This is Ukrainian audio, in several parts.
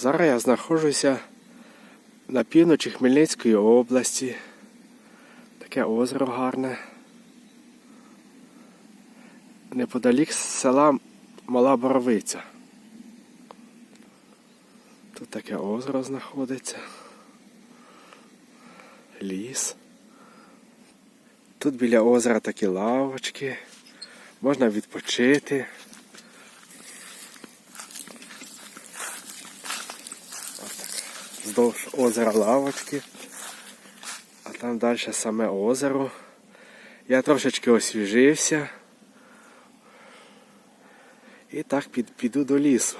Зараз я знаходжуся на півночі Хмельницької області. Таке озеро гарне. Неподалік села Мала Боровиця. Тут таке озеро знаходиться. Ліс. Тут біля озера такі лавочки. Можна відпочити. Вздовж озера лавочки. А там далі саме озеро. Я трошечки освіжився. І так під, піду до лісу.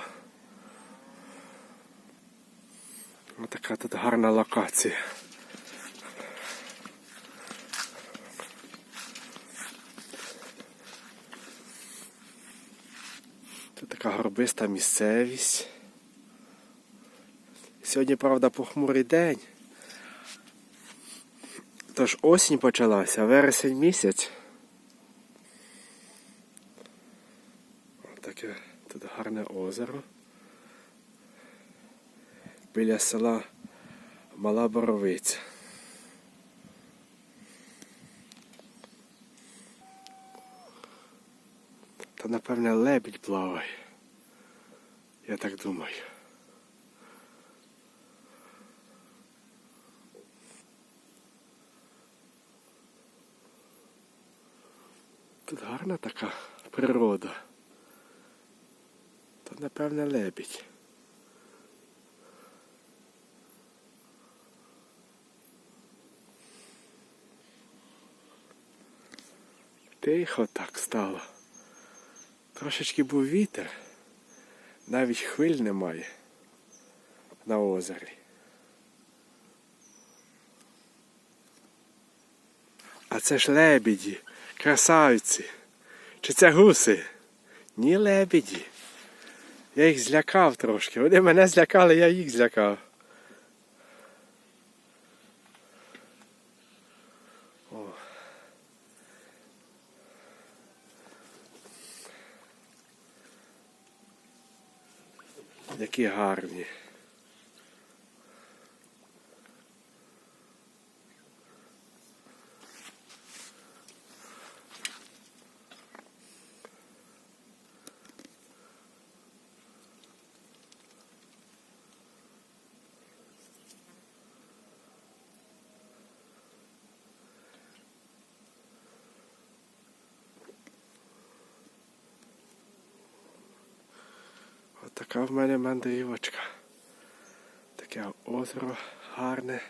Ось така тут гарна локація. Тут така горбиста місцевість. Сьогодні, правда, похмурий день. Тож осінь почалася, вересень місяць. Ось таке тут гарне озеро. Біля села Мала Боровиця. Та напевне лебідь плаває. Я так думаю. Тут гарна така природа. Тут, напевне, лебідь. Тихо так стало. Трошечки був вітер. Навіть хвиль немає на озері. А це ж лебіді, красавці. Чи це гуси? Ні, лебіді. Я їх злякав трошки. Вони мене злякали, я їх злякав. О. Які гарні. От така в мене мандрівочка. Таке озеро гарне.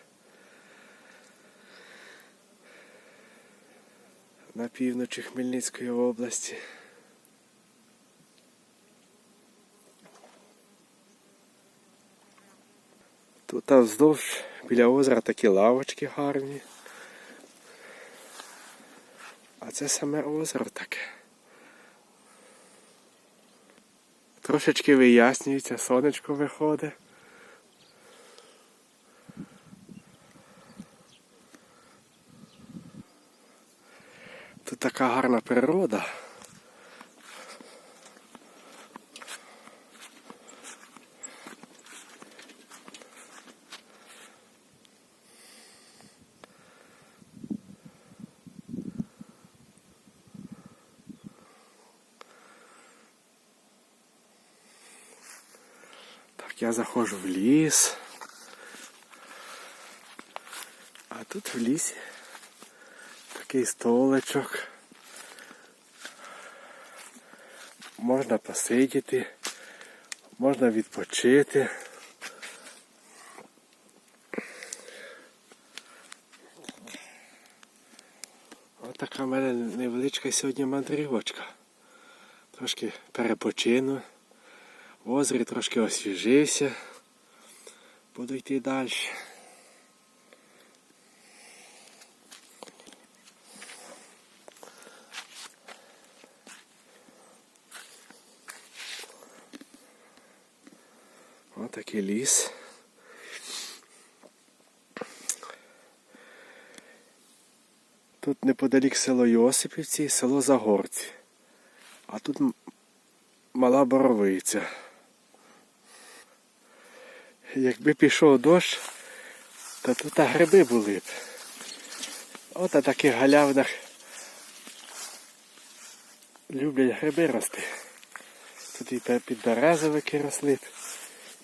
На півночі Хмельницької області. Тут там вздовж біля озера такі лавочки гарні. А це саме озеро таке. Трошечки вияснюється, сонечко виходить. Тут така гарна природа. Я заходжу в ліс. А тут в лісі такий столичок. Можна посидіти, можна відпочити. Ось така в мене невеличка сьогодні мандрівочка. Трошки перепочину. В озері трошки освіжився. Буду йти далі. Ось такий ліс. Тут неподалік село Йосипівці, село Загорці. А тут мала боровиця. Якби пішов дощ, то тут гриби були б. От на таких галявинах люблять гриби рости. Тут і підберезовики росли,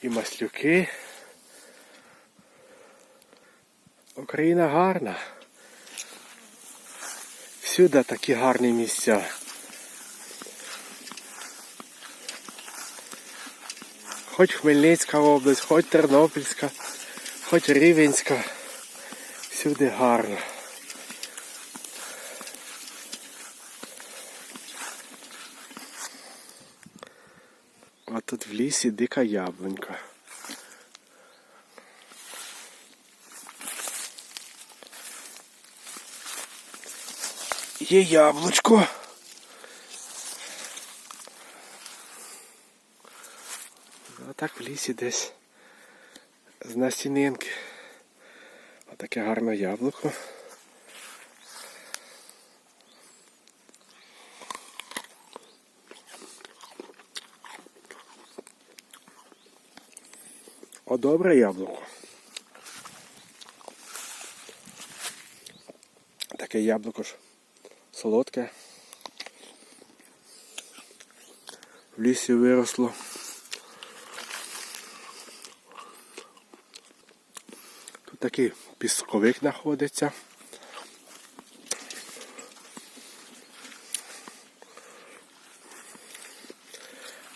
і маслюки. Україна гарна. Всюди такі гарні місця. Хоч Хмельницька область, хоч Тернопільська, хоч Рівенська. Всюди гарно. А тут в лісі дика яблунька. Є яблучко. Так в лісі десь з настінинки. Отаке гарне яблуко. О, добре яблуко. Таке яблуко ж солодке. В лісі виросло. Такий пісковик знаходиться.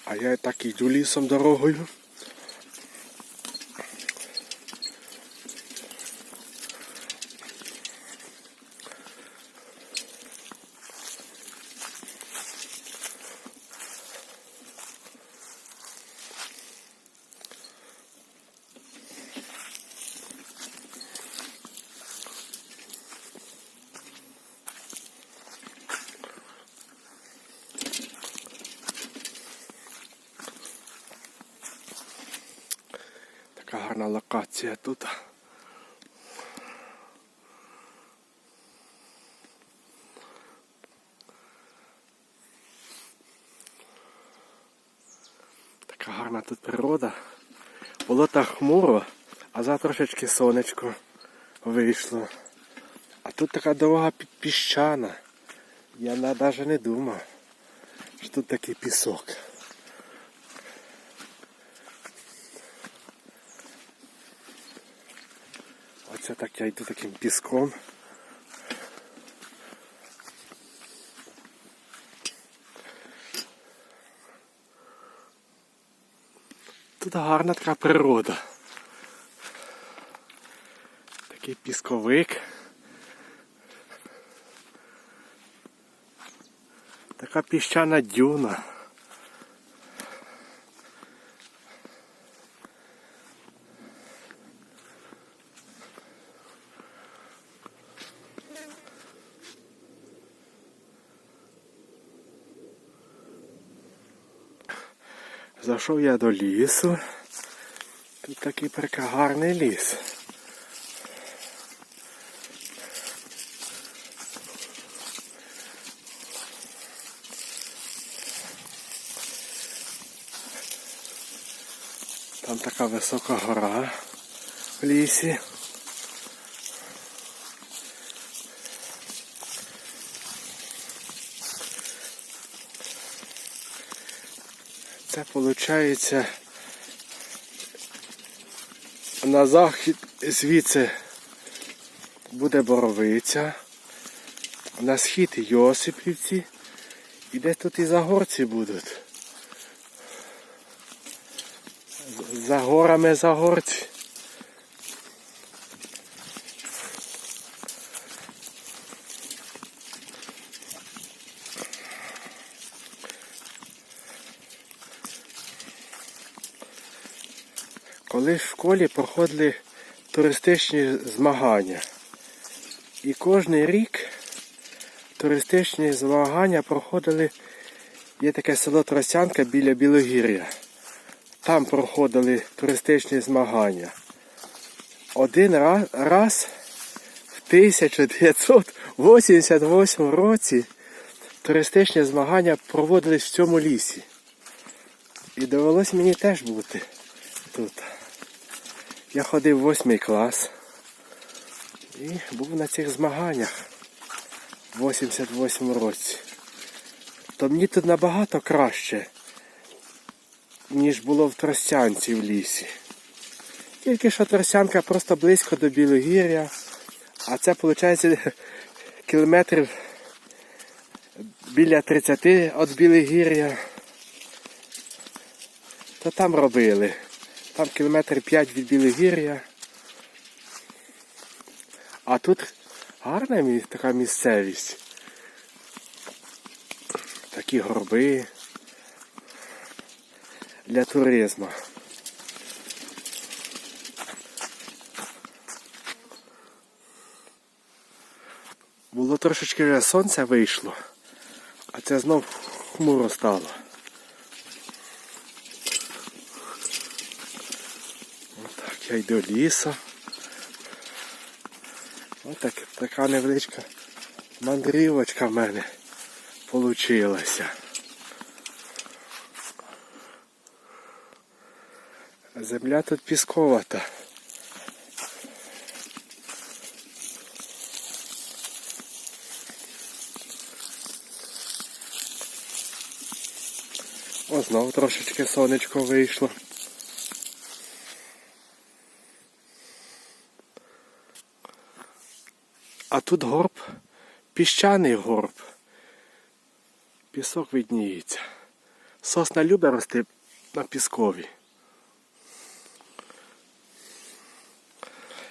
А я так іду лісом дорогою. Така гарна локація тут. Така гарна тут природа. Було так хмуро, а зараз трошечки сонечко вийшло. А тут така дорога піщана. Я навіть не думав, що тут такий пісок. Оце так я йду таким піском. Тут гарна така природа. Такий пісковик. Така піщана дюна. Зайшов я до лісу. Тут такий прикагарний ліс. Там така висока гора в лісі. Це виходить на захід звідси буде боровиця, на схід Йосипівці, і десь тут і загорці будуть. За горами загорці. Коли в школі проходили туристичні змагання. І кожен рік туристичні змагання проходили. Є таке село Тросянка біля Білогір'я. Там проходили туристичні змагання. Один ра- раз в 1988 році туристичні змагання проводились в цьому лісі. І довелось мені теж бути тут. Я ходив восьмий клас і був на цих змаганнях в 88 році. То мені тут набагато краще, ніж було в Тростянці в лісі. Тільки що Тростянка просто близько до Білогір'я, а це виходить кілометрів біля 30 від Білогір'я. То там робили. Там кілометр 5 від Білогір'я. А тут гарна така місцевість. Такі горби для туризму. Було трошечки вже сонце вийшло, а це знов хмуро стало. Я йду лісом. Ось так, така невеличка мандрівочка в мене получилася. Земля тут пісковата. О, знову трошечки сонечко вийшло. А тут горб, піщаний горб. Пісок видніється. Сосна любить рости на піскові.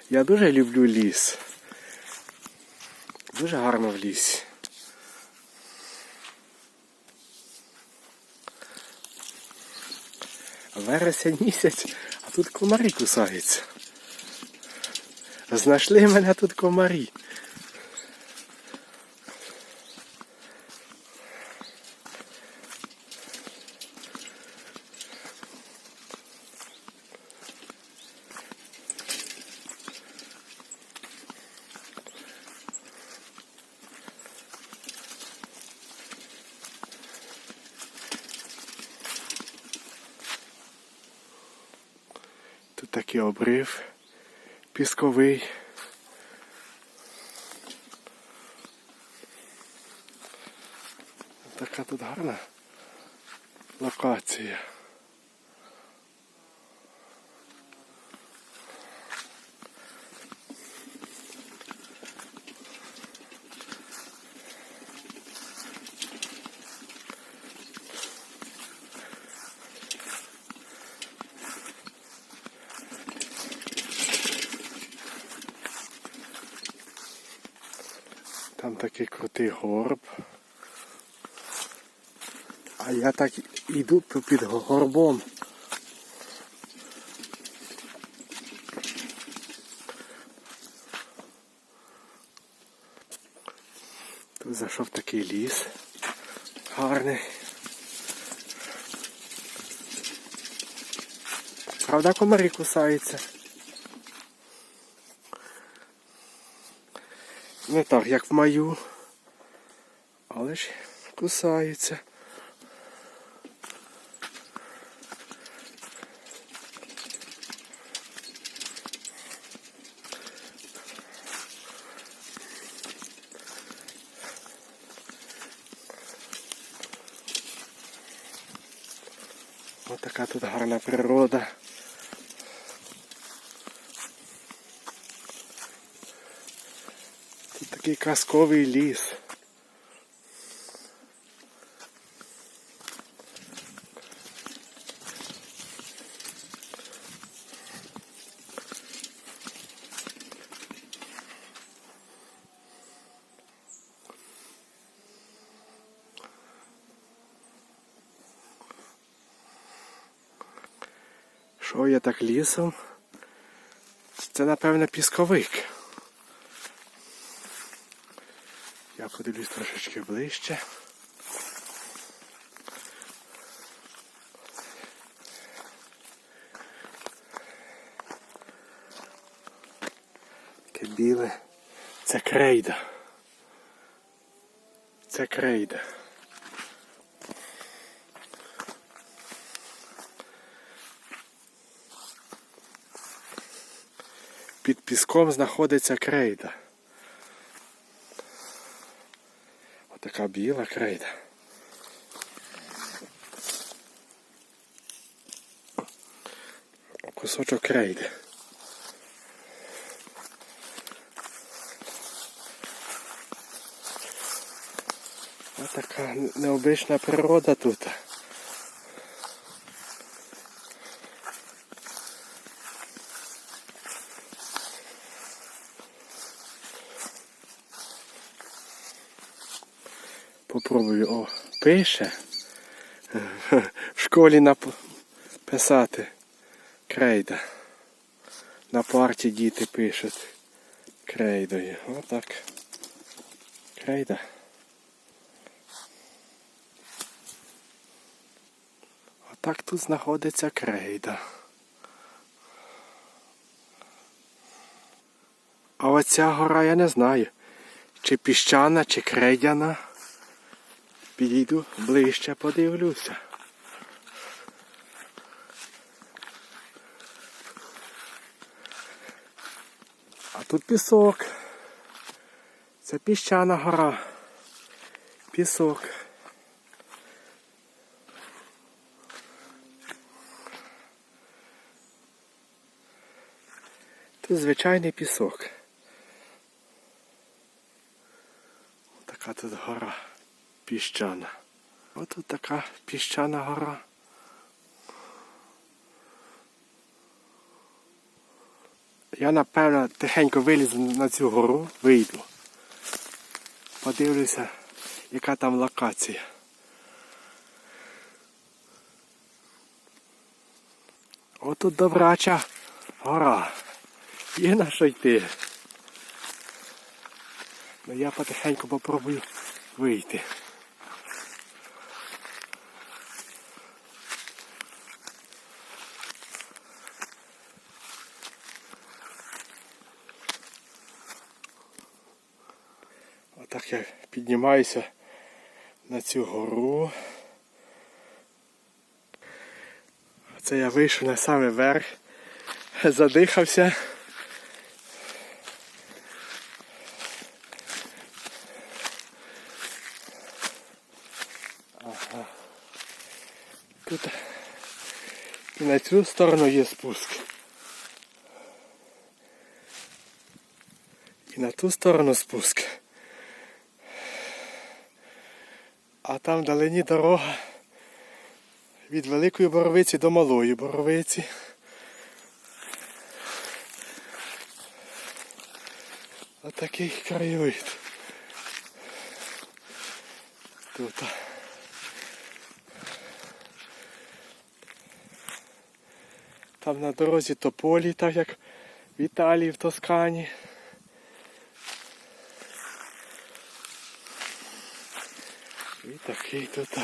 Я дуже люблю ліс. Дуже гарно в лісі. Вересень місяць, а тут комарі кусаються. Знайшли мене тут комарі. Такий обрив пісковий. Така тут гарна локація. Там такий крутий горб. А я так іду під горбом. Тут зайшов такий ліс. Гарний. Правда, комарі кусаються. Не так, як в маю. Але ж кусаються. Ось така тут гарна природа. Такий казковий ліс. Що я так лісом? Це напевно пісковик. Я подивлюсь трошечки ближче. Таке біле. Це крейда. Це крейда. під піском знаходиться крейда. Отака біла крейда. Кусочок крейди. Ось така необична природа тут. Пише. В школі нап... писати. Крейда. На парті діти пишуть крейдою. Отак. Крейда. Отак тут знаходиться крейда. А оця гора я не знаю. Чи піщана, чи крейдяна. Підійду ближче, подивлюся. А тут пісок. Це піщана гора. Пісок. Тут звичайний пісок. Така тут гора піщана. Ось тут така піщана гора. Я напевно тихенько вилізу на цю гору, вийду. Подивлюся, яка там локація. Отут добрача гора. Є на що йти. Ну я потихеньку попробую вийти. Отак я піднімаюся на цю гору. Це я вийшов на самий верх, задихався. Ага. Тут і на цю сторону є спуск. І на ту сторону спуск. А там вдалині дорога від Великої Боровиці до Малої Боровиці. Отакий краєвид. Тут. Там на дорозі тополі, так як в Італії, в Тоскані. Такий тут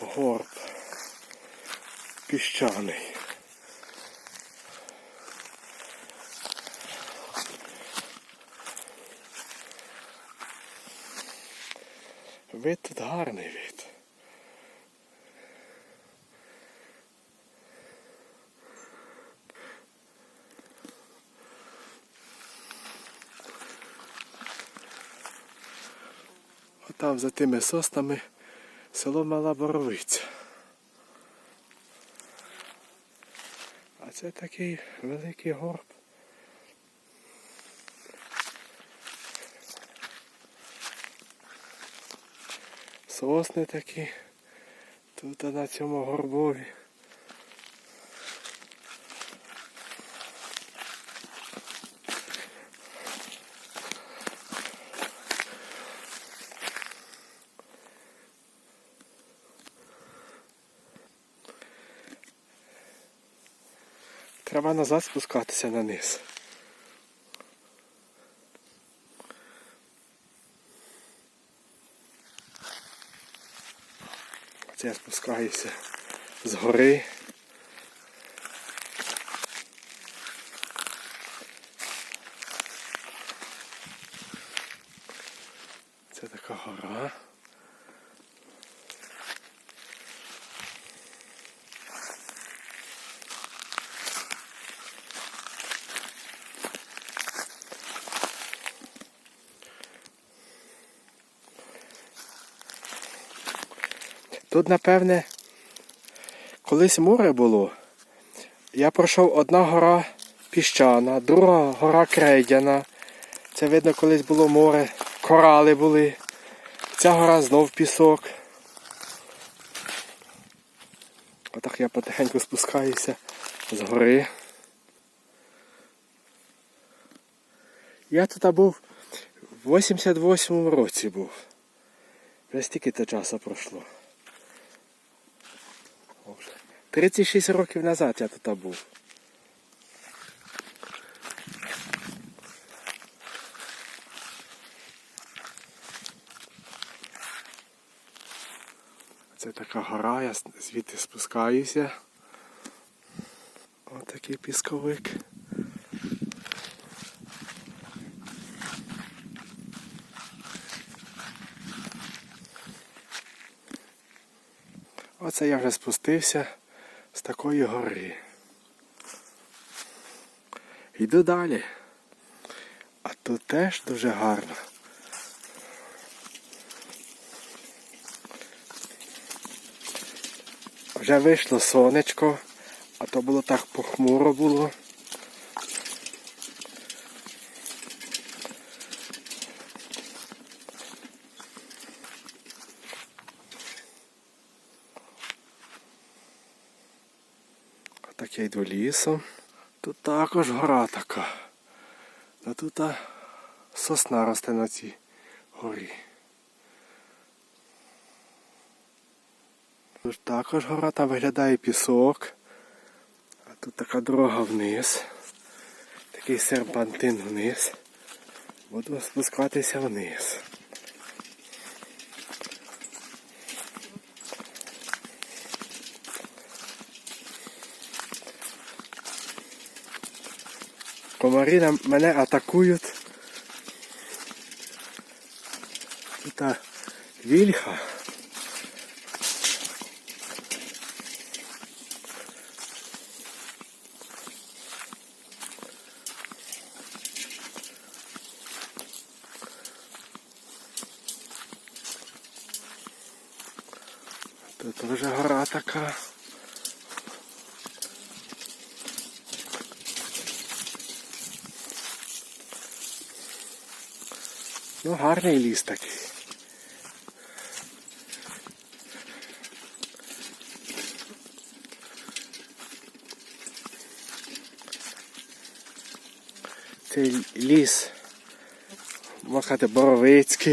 горб піщаний. Вид тут гарний Отам за тими соснами село Мала Боровиця. А це такий великий горб. Сосни такі. Тут на цьому горбові. Треба назад спускатися на низ. Я спускаюся з гори. Це така гора. Тут, напевне, колись море було. Я пройшов одна гора піщана, друга гора крейдяна. Це видно, колись було море, корали були. Ця гора знов пісок. Отак я потихеньку спускаюся з гори. Я тут був в 88-му році був. Вже стільки то часу пройшло. О, вже 36 років назад я тут був. Це така гора, я звідти спускаюся. Отакий пісковик. Оце я вже спустився такої гори. Йду далі. А тут теж дуже гарно. Вже вийшло сонечко, а то було так похмуро було. Так я йду лісом. Тут також гора така. А тут а, сосна росте на цій горі. Тут також гора, там виглядає пісок. А тут така дорога вниз. Такий серпантин вниз. Буду спускатися вниз. Комарі нам- мене атакують. Та вільха. Тут вже гора така. Ну, гарний ліс такий. Цей ліс, сказати, боровицький.